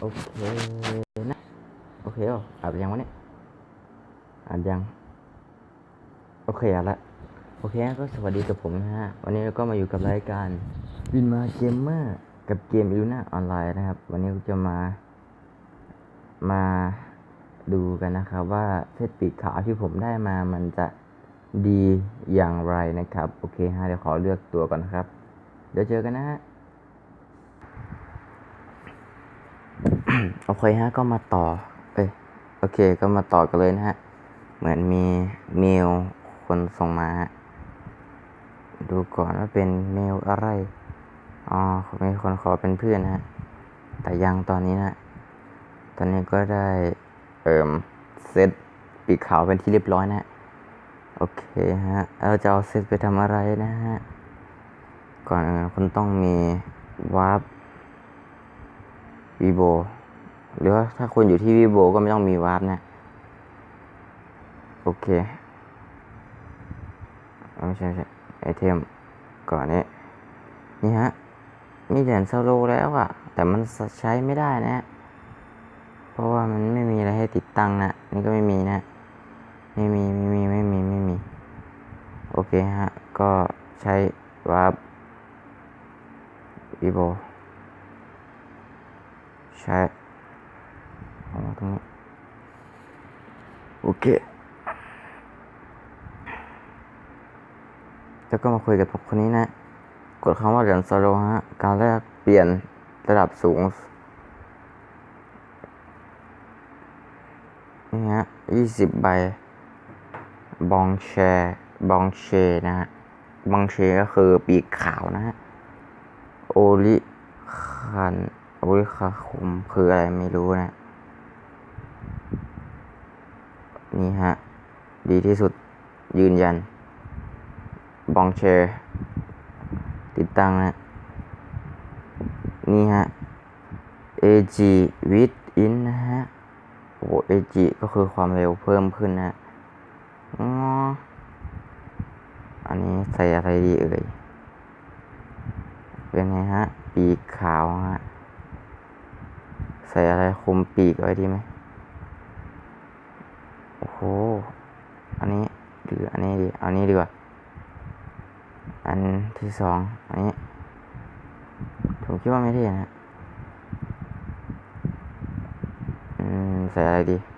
โอเคนะ โอเคอะอัดยังวะเนี่ยอัดยัง โอเคอัดละโอเคก็สวัสดีกับผมนะฮะ วันนี้เราก็มาอยู่กับรายการวินมาเกมเมอร์กับเกมอิลูน่าออนไลน์นะครับ วันนี้ก็จะมา มาดูกันนะครับว่าเซตปีกขาวที่ผมได้มามันจะดีอย่างไรนะครับ โอเคฮะเดี๋ยวขอเลือกตัวก่อนนะครับ เดี๋ยวเจอกันนะฮะ โอเคฮะก็มาต่อ เอ้ยโอเคก็มาต่อกันเลยนะฮะ เหมือนมีเมลคนส่งมาฮะดูก่อนว่าเป็นเมลอะไร อ๋อมีคนขอเป็นเพื่อนนะฮะ แต่ยังตอนนี้นะ ตอนนี้ก็ได้ เอ่มเซตปีกขาวเป็นที่เรียบร้อยนะฮะโอเคฮะ เราจะเอาเซตไปทำอะไรนะฮะ ก่อนอื่นคุณต้องมีวาร์ปวีโบ หรือว่าถ้าคุณอยู่ที่วีโบก็ไม่ต้องมีวาร์ปนะ โอเคไม่ใช่ใช่ไอเทมก่อนนี้นี่ฮะ มีเหรียญโซโลแล้วอะแต่มันใช้ไม่ได้นะ เพราะว่ามันไม่มีอะไรให้ติดตั้งนะ นี่ก็ไม่มีนะ ไม่มี ไม่มี ไม่มี ไม่มี โอเคฮะ ก็ใช้วาร์ปวีโบใช่ ตรงนี้ โอเค แล้วก็มาคุยกับคนนี้นะ กดคำว่าเหรียญโซโลฮะ การแลกเปลี่ยนระดับสูง นี่ฮะยี่สิบใบ บองแชร์บองเชนะฮะบองเชก็คือปีกขาวนะฮะ โอลิคันโอลิคาคุมคืออะไรไม่รู้นะ นี่ฮะ ดีที่สุดยืนยันบองเชร์ติดตั้งนะนี่ฮะ AG with in นะฮะ โอ้ AG ก็คือความเร็วเพิ่มขึ้นนะอ๋ออันนี้ใส่อะไรดีเอ่ย เป็นไงฮะ ปีกขาวฮะ ใส่อะไรคุมปีกไว้ดีไหม อ้โหอันนี้หรืออันนี้ดีเอานี้ดีกว่า อันที่สองอันนี้ ผมคิดว่าไม่เท่นะ อืม ใส่อะไรดี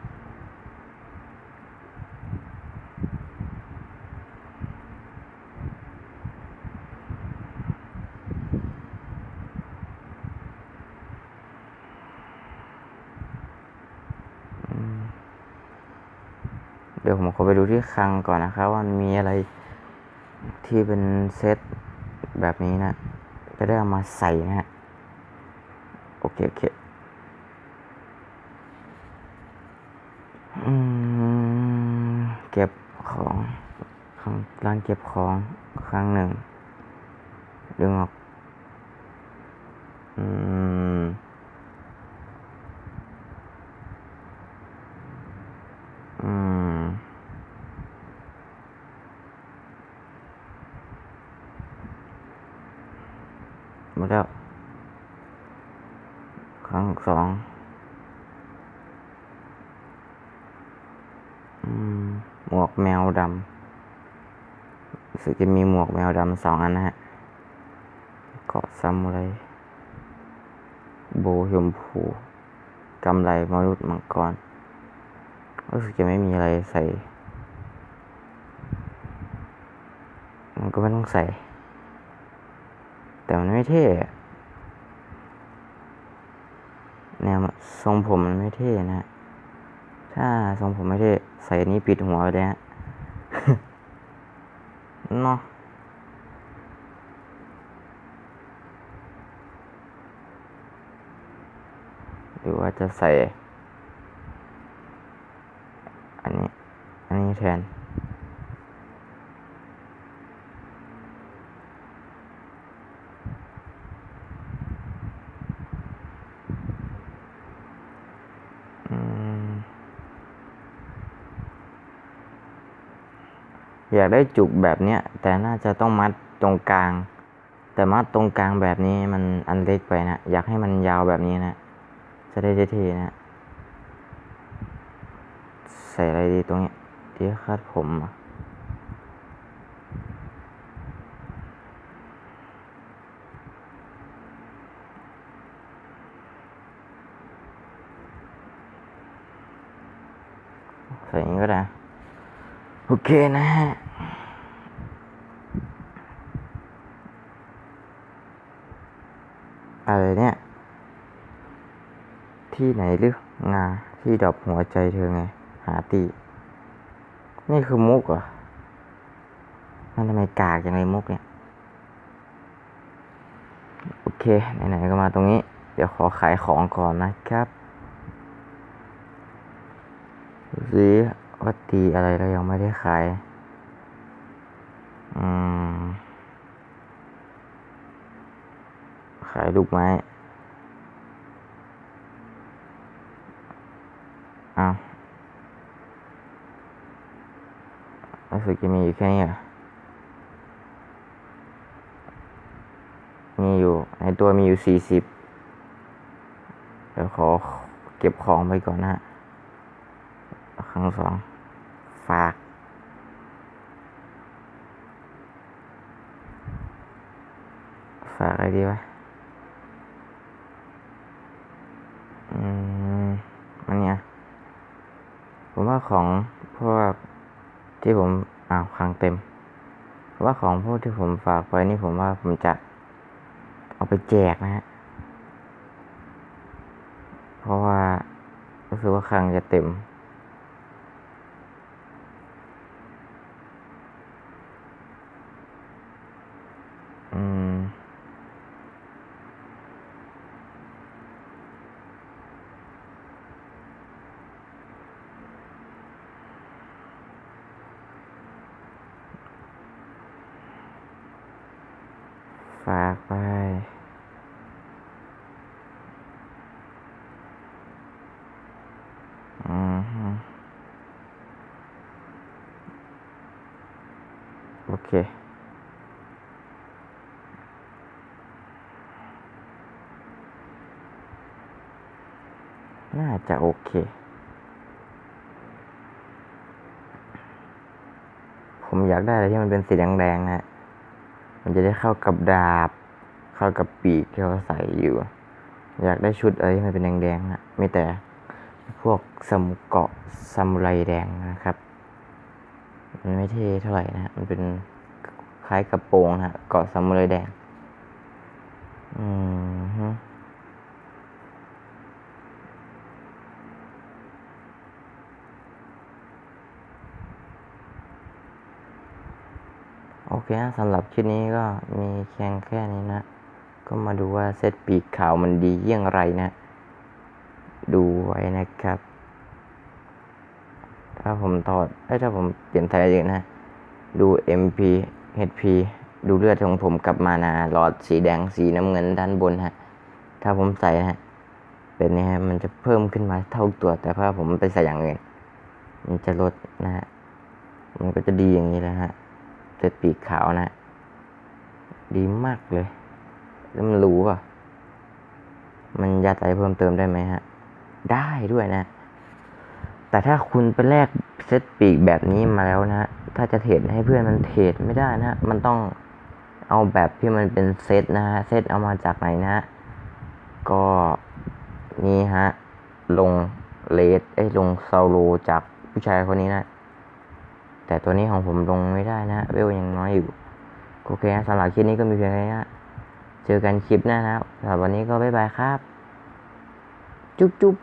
เดี๋ยวผมขอไปดูที่คลังก่อนนะครับว่ามันมีอะไรที่เป็นเซตแบบนี้นะ จะได้เอามาใส่นะฮะ โอเค โอเค อืม เก็บของข้างร้านเก็บของครั้งหนึ่งดึงออก อืม อืม หมดแล้ว ครั้งสอง อืม หมวกแมวดำรู้สึกจะมีหมวกแมวดำสองอันนะฮะเกาะซามูไรโบชมพูกำไรมนุษย์มังกรรู้สึกจะไม่มีอะไรใส่ มันก็ไม่ต้องใส่ แต่มันไม่เท่แนวทรงผมมันไม่เท่นะ ถ้าทรงผมไม่ได้ใส่นนี้ปิดหัวไปเลยฮะเนาะหรือว่าจะใส่ อันนี้ อันนี้แทน อยากได้จุกแบบเนี้ยแต่น่าจะต้องมัดตรงกลาง แต่มัดตรงกลางแบบนี้มันอันเล็กไปนะ อยากให้มันยาวแบบนี้นะ จะได้เท่ๆนะ ใส่อะไรดีตรงเนี้ยที่คาดผมอะใส่อย่างนี้ก็ได้ โอเคนะฮะ อะไรเนี่ย ที่ไหนหรืองาที่ดอกหัวใจเธอไง หาตี นี่คือมุกเหรอ มันทำไมกากอย่างไรมุกเนี่ย โอเค ไหนๆก็มาตรงนี้ เดี๋ยวขอขายของก่อนนะครับดูสิว่าตีอะไรเรายังไม่ได้ขาย อืม ขายลูกไม้ อ้าวรู้สึกจะมีอยู่แค่นี้เหรอมีอยู่ ในตัวมีอยู่สี่สิบเดี๋ยวขอเก็บของไปก่อนนะฮะครั้งสอง ฝากฝากอะไรดีวะ อืมมันเนี่ย ผมว่า ของพวกที่ผมอ้าวคังเต็มผมว่าของพวกที่ผมฝากไว้นี่ผมว่าผมจะเอาไปแจกนะฮะ เพราะว่ารู้สึกว่าคลังจะเต็ม อืม ฝากไป อืมฮึโอเคน่าจะโอเค ผมอยากได้อะไรที่มันเป็นสีแดงๆนะ มันจะได้เข้ากับดาบ เข้ากับปีกที่เราใส่อยู่ อยากได้ชุดอะไรที่มันเป็นแดงๆนะไม่แต่พวกสมเกาะสมไรแดงนะครับมันไม่เท่เท่าไหร่นะมันเป็นคล้ายกระโปรงนะเกาะสมไรแดง อืม โอเคนะสำหรับคลิปนี้ก็มีเพียงแค่นี้นะ ก็มาดูว่าเซตปีกขาวมันดีเยี่ยงไรนะ ดูไว้นะครับ ถ้าผมถอดเอ้ยถ้าผมเปลี่ยนไทยอื่นนะ ดู MP HP ดูเลือดของผมกลับมานะหลอดสีแดงสีน้ำเงินด้านบนฮะ ถ้าผมใส่นะฮะเป็นนี่ฮะมันจะเพิ่มขึ้นมาเท่าตัว แต่ถ้าผมไปใส่อย่างอื่นมันจะลดนะฮะ มันก็จะดีอย่างนี้แหละฮะ เจ็ดปีกขาวนะ ดีมากเลย แล้วมันรู้ป่ะ มันยัดอะไรเพิ่มเติมได้ไหมฮะ ได้ด้วยนะ แต่ถ้าคุณไปแลกเซตปีกแบบนี้มาแล้วนะ ถ้าจะเทรดให้เพื่อนมันเทรดไม่ได้นะ มันต้องเอาแบบที่มันเป็นเซตนะฮะ เซตเอามาจากไหนนะ ก็นี่ฮะ ลงเลดเอ้ลงซาโลจากผู้ชายคนนี้นะ แต่ตัวนี้ของผมลงไม่ได้นะเวลยังน้อยอยู่โอเคนะสำหรับคลิปนี้ก็มีเพียงแค่นี้เจอกันคลิปหน้านะครับสำหรับวันนี้ก็บ๊ายบายครับ จุ๊บจุ๊บ